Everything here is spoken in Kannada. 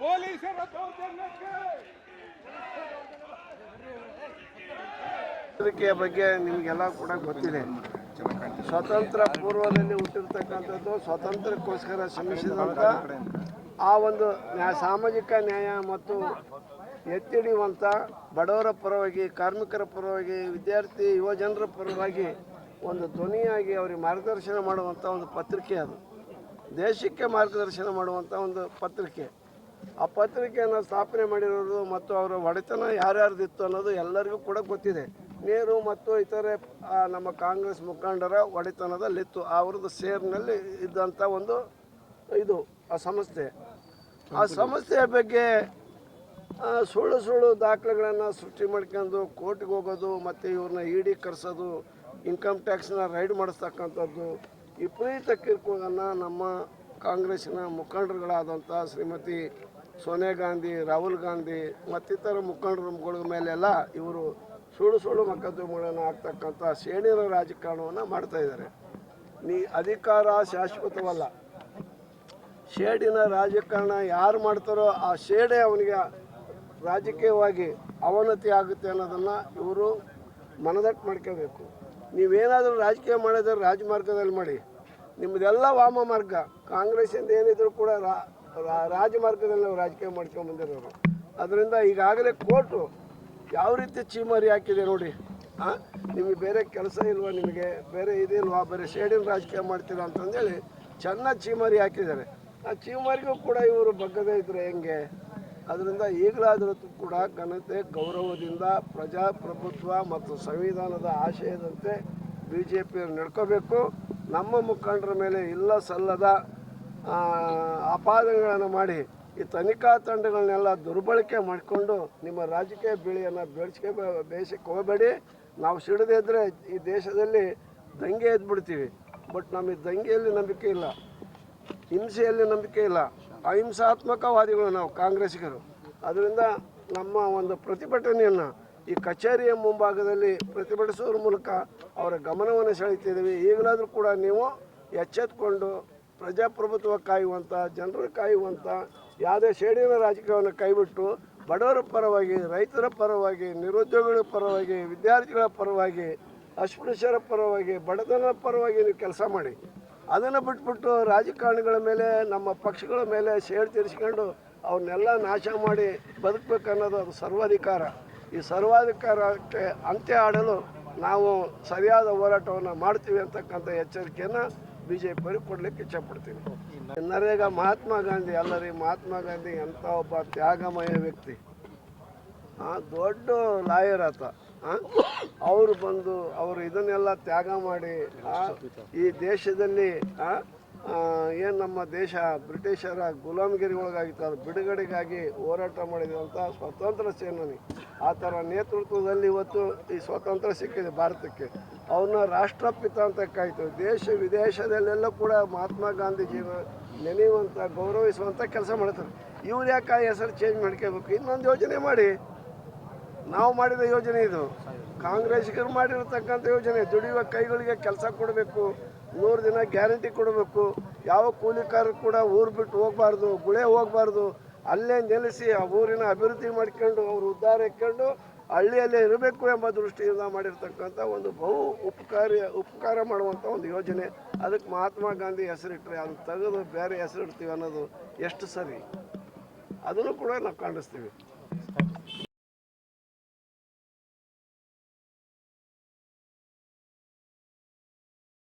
ಪೊಲೀಸರ ಬಗ್ಗೆ ನಿಮಗೆಲ್ಲ ಕೂಡ ಗೊತ್ತಿದೆ. ಸ್ವತಂತ್ರ ಪೂರ್ವದಲ್ಲಿ ಹುಟ್ಟಿರ್ತಕ್ಕಂಥದ್ದು ಸ್ವಾತಂತ್ರ್ಯಕ್ಕೋಸ್ಕರ ಶ್ರಮಿಸಿದಂಥ ಆ ಒಂದು ಸಾಮಾಜಿಕ ನ್ಯಾಯ ಮತ್ತು ಎತ್ತಿ ಹಿಡಿಯುವಂಥ ಬಡವರ ಪರವಾಗಿ, ಕಾರ್ಮಿಕರ ಪರವಾಗಿ, ವಿದ್ಯಾರ್ಥಿ ಯುವಜನರ ಪರವಾಗಿ ಒಂದು ಧ್ವನಿಯಾಗಿ ಅವರಿಗೆ ಮಾರ್ಗದರ್ಶನ ಮಾಡುವಂಥ ಒಂದು ಪತ್ರಿಕೆ ಅದು. ದೇಶಕ್ಕೆ ಮಾರ್ಗದರ್ಶನ ಮಾಡುವಂಥ ಒಂದು ಪತ್ರಿಕೆ. ಆ ಪತ್ರಿಕೆಯನ್ನು ಸ್ಥಾಪನೆ ಮಾಡಿರೋದು ಮತ್ತು ಅವರ ಒಡೆತನ ಯಾರ್ಯಾರ್ದಿತ್ತು ಅನ್ನೋದು ಎಲ್ಲರಿಗೂ ಕೂಡ ಗೊತ್ತಿದೆ. ನೀರು ಮತ್ತು ಇತರೆ ನಮ್ಮ ಕಾಂಗ್ರೆಸ್ ಮುಖಂಡರ ಒಡೆತನದಲ್ಲಿತ್ತು. ಅವ್ರದ್ದು ಸೇರ್ನಲ್ಲಿ ಇದ್ದಂಥ ಒಂದು ಇದು ಆ ಸಂಸ್ಥೆ. ಆ ಸಂಸ್ಥೆಯ ಬಗ್ಗೆ ಸುಳ್ಳು ಸುಳ್ಳು ದಾಖಲೆಗಳನ್ನು ಸೃಷ್ಟಿ ಮಾಡ್ಕೊಂಡು ಕೋರ್ಟ್ಗೆ ಹೋಗೋದು ಮತ್ತು ಇವ್ರನ್ನ ಇಡಿ ಕರೆಸೋದು ಇನ್ಕಮ್ ಟ್ಯಾಕ್ಸ್ನ ರೈಡ್ ಮಾಡಿಸ್ತಕ್ಕಂಥದ್ದು ವಿಪರೀತ ಕಿರುಕುಳವನ್ನು ನಮ್ಮ ಕಾಂಗ್ರೆಸ್ಸಿನ ಮುಖಂಡರುಗಳಾದಂಥ ಶ್ರೀಮತಿ ಸೋನಿಯಾ ಗಾಂಧಿ, ರಾಹುಲ್ ಗಾಂಧಿ ಮತ್ತಿತರ ಮುಖಂಡರುಗಳ ಮೇಲೆಲ್ಲ ಇವರು ಸುಳ್ಳು ಸುಳ್ಳು ಮೊಕದ್ದಮೆಗಳನ್ನು ಹಾಕ್ತಕ್ಕಂಥ ಶ್ರೇಣಿರ ರಾಜಕಾರಣವನ್ನು ಮಾಡ್ತಾ ಇದ್ದಾರೆ. ನೀ ಅಧಿಕಾರ ಶಾಶ್ವತವಲ್ಲ. ಶೇಡಿನ ರಾಜಕಾರಣ ಯಾರು ಮಾಡ್ತಾರೋ ಆ ಶೇಡೇ ಅವನಿಗೆ ರಾಜಕೀಯವಾಗಿ ಅವನತಿ ಆಗುತ್ತೆ ಅನ್ನೋದನ್ನು ಇವರು ಮನದಟ್ಟು ಮಾಡ್ಕೋಬೇಕು. ನೀವೇನಾದರೂ ರಾಜಕೀಯ ಮಾಡಿದ್ರೆ ರಾಜಮಾರ್ಗದಲ್ಲಿ ಮಾಡಿ. ನಿಮ್ಮದೆಲ್ಲ ವಾಮ ಮಾರ್ಗ. ಕಾಂಗ್ರೆಸ್ಸಿಂದ ಏನಿದ್ರು ಕೂಡ ರಾಜಮಾರ್ಗದಲ್ಲಿ ನಾವು ರಾಜಕೀಯ ಮಾಡ್ಕೊಂಡು ಬಂದಿರೋರು. ಅದರಿಂದ ಈಗಾಗಲೇ ಕೋರ್ಟು ಯಾವ ರೀತಿ ಚೀಮಾರಿ ಹಾಕಿದೆ ನೋಡಿ. ಹಾಂ ನಿಮಗೆ ಬೇರೆ ಕೆಲಸ ಇಲ್ವಾ ನಿಮಗೆ? ಬೇರೆ ಇದಿಲ್ವಾ? ಬೇರೆ ಶೇಡಿನ ರಾಜಕೀಯ ಮಾಡ್ತೀರಾ ಅಂತಂದೇಳಿ ಚೆನ್ನಾಗಿ ಚೀಮಾರಿ ಹಾಕಿದ್ದಾರೆ. ಆ ಚೀಮಾರಿಗೂ ಕೂಡ ಇವರು ಬಗ್ಗದೇ ಇದ್ರೆ ಹೆಂಗೆ? ಅದರಿಂದ ಈಗಲಾದರೂ ಕೂಡ ಘನತೆ ಗೌರವದಿಂದ ಪ್ರಜಾಪ್ರಭುತ್ವ ಮತ್ತು ಸಂವಿಧಾನದ ಆಶಯದಂತೆ ಬಿ ಜೆ ಪಿಯವರು ನಡ್ಕೋಬೇಕು. ನಮ್ಮ ಮುಖಂಡರ ಮೇಲೆ ಇಲ್ಲ ಸಲ್ಲದ ಆ, ಅಪಾದನೆಗಳನ್ನು ಮಾಡಿ ಈ ತನಿಖಾ ತಂಡಗಳನ್ನೆಲ್ಲ ದುರ್ಬಳಕೆ ಮಾಡಿಕೊಂಡು ನಿಮ್ಮ ರಾಜಕೀಯ ಬೆಳೆಯನ್ನು ಬೆಳೆಸ್ಕೆ ಬೇಯಿಸಕ್ಕೆ ಹೋಗಬೇಡಿ. ನಾವು ಸಿಡದೇ ಇದ್ದರೆ ಈ ದೇಶದಲ್ಲಿ ದಂಗೆ ಎದ್ಬಿಡ್ತೀವಿ. ಬಟ್ ನಮಗೆ ದಂಗೆಯಲ್ಲಿ ನಂಬಿಕೆ ಇಲ್ಲ. ಹಿಂಸೆಯಲ್ಲಿ ನಂಬಿಕೆ ಇಲ್ಲ. ಅಹಿಂಸಾತ್ಮಕವಾದಿಗಳು ನಾವು ಕಾಂಗ್ರೆಸ್ಸಿಗರು. ಅದರಿಂದ ನಮ್ಮ ಒಂದು ಪ್ರತಿಭಟನೆಯನ್ನು ಈ ಕಚೇರಿಯ ಮುಂಭಾಗದಲ್ಲಿ ಪ್ರತಿಭಟಿಸೋದ್ರ ಮೂಲಕ ಅವರ ಗಮನವನ್ನು ಸೆಳೀತಿದ್ದೀವಿ ಈಗಲಾದರೂ ಕೂಡ ನೀವು ಎಚ್ಚೆತ್ಕೊಂಡು ಪ್ರಜಾಪ್ರಭುತ್ವ ಕಾಯುವಂಥ ಜನರು ಕಾಯುವಂಥ ಯಾವುದೇ ಶೇಡಿನ ರಾಜಕೀಯವನ್ನು ಕೈಬಿಟ್ಟು ಬಡವರ ಪರವಾಗಿ, ರೈತರ ಪರವಾಗಿ, ನಿರುದ್ಯೋಗಿಗಳ ಪರವಾಗಿ, ವಿದ್ಯಾರ್ಥಿಗಳ ಪರವಾಗಿ, ಅಸ್ಪೃಶ್ಯರ ಪರವಾಗಿ ಬಡತನ ಪರವಾಗಿ ನೀವು ಕೆಲಸ ಮಾಡಿ. ಅದನ್ನು ಬಿಟ್ಬಿಟ್ಟು ರಾಜಕಾರಣಿಗಳ ಮೇಲೆ, ನಮ್ಮ ಪಕ್ಷಗಳ ಮೇಲೆ ಸೇಡ್ ತೀರಿಸ್ಕೊಂಡು ಅವನ್ನೆಲ್ಲ ನಾಶ ಮಾಡಿ ಬದುಕಬೇಕನ್ನೋದು ಅದು ಸರ್ವಾಧಿಕಾರ. ಈ ಸರ್ವಾಧಿಕಾರಕ್ಕೆ ಅಂತ್ಯ ಆಡಲು ನಾವು ಸರಿಯಾದ ಹೋರಾಟವನ್ನು ಮಾಡ್ತೀವಿ ಅಂತಕ್ಕಂಥ ಎಚ್ಚರಿಕೆಯನ್ನು ಬಿ ಜೆ ಪಿ ಕೊಡಲಿಕ್ಕೆ ಇಚ್ಛಪಡ್ತೀನಿ ನರೇಗಾ ಮಹಾತ್ಮ ಗಾಂಧಿ ಅಲ್ಲರಿ ಮಹಾತ್ಮ ಗಾಂಧಿ ಎಂಥ ಒಬ್ಬ ತ್ಯಾಗಮಯ ವ್ಯಕ್ತಿ. ದೊಡ್ಡ ಲಾಯರ್ ಆತ. ಅವರು ಬಂದು ಅವರು ಇದನ್ನೆಲ್ಲ ತ್ಯಾಗ ಮಾಡಿ ಈ ದೇಶದಲ್ಲಿ ಏನು ನಮ್ಮ ದೇಶ ಬ್ರಿಟಿಷರ ಗುಲಾಮಗಿರಿ ಒಳಗಾಗಿತ್ತು ಅದು ಬಿಡುಗಡೆಗಾಗಿ ಹೋರಾಟ ಮಾಡಿದಂಥ ಸ್ವತಂತ್ರ ಸೇನಾನಿ. ಆ ಥರ ನೇತೃತ್ವದಲ್ಲಿ ಇವತ್ತು ಈ ಸ್ವಾತಂತ್ರ್ಯ ಸಿಕ್ಕಿದೆ ಭಾರತಕ್ಕೆ. ಅವನ್ನ ರಾಷ್ಟ್ರಪಿತ ಅಂತ ಕಾಯ್ತು. ದೇಶ ವಿದೇಶದಲ್ಲೆಲ್ಲ ಕೂಡ ಮಹಾತ್ಮ ಗಾಂಧೀಜಿನ ನೆನೆಯುವಂಥ ಗೌರವಿಸುವಂಥ ಕೆಲಸ ಮಾಡ್ತಾರೆ. ಇವ್ರು ಯಾಕೆ ಹೆಸರು ಚೇಂಜ್ ಮಾಡ್ಕೋಬೇಕು? ಇನ್ನೊಂದು ಯೋಜನೆ ಮಾಡಿ. ನಾವು ಮಾಡಿದ ಯೋಜನೆ ಇದು. ಕಾಂಗ್ರೆಸ್ಗರು ಮಾಡಿರತಕ್ಕಂಥ ಯೋಜನೆ. ದುಡಿಯುವ ಕೈಗಳಿಗೆ ಕೆಲಸ ಕೊಡಬೇಕು. ನೂರು ದಿನ ಗ್ಯಾರಂಟಿ ಕೊಡಬೇಕು. ಯಾವ ಕೂಲಿಕಾರರು ಕೂಡ ಊರು ಬಿಟ್ಟು ಹೋಗಬಾರ್ದು, ಗುಳೆ ಹೋಗಬಾರ್ದು. ಅಲ್ಲೇ ನೆಲೆಸಿ ಆ ಊರಿನ ಅಭಿವೃದ್ಧಿ ಮಾಡ್ಕೊಂಡು ಅವರು ಉದ್ಧಾರ ಇಟ್ಕೊಂಡು ಹಳ್ಳಿಯಲ್ಲೇ ಇರಬೇಕು ಎಂಬ ದೃಷ್ಟಿಯಿಂದ ಮಾಡಿರ್ತಕ್ಕಂಥ ಒಂದು ಬಹು ಉಪಕಾರಿ, ಉಪಕಾರ ಮಾಡುವಂಥ ಒಂದು ಯೋಜನೆ. ಅದಕ್ಕೆ ಮಹಾತ್ಮ ಗಾಂಧಿ ಹೆಸರಿಟ್ಟರೆ ಅದು ತೆಗೆದು ಬೇರೆ ಹೆಸರಿಡ್ತೀವಿ ಅನ್ನೋದು ಎಷ್ಟು ಸರಿ? ಅದನ್ನು ಕೂಡ ನಾವು ಖಂಡಿಸ್ತೀವಿ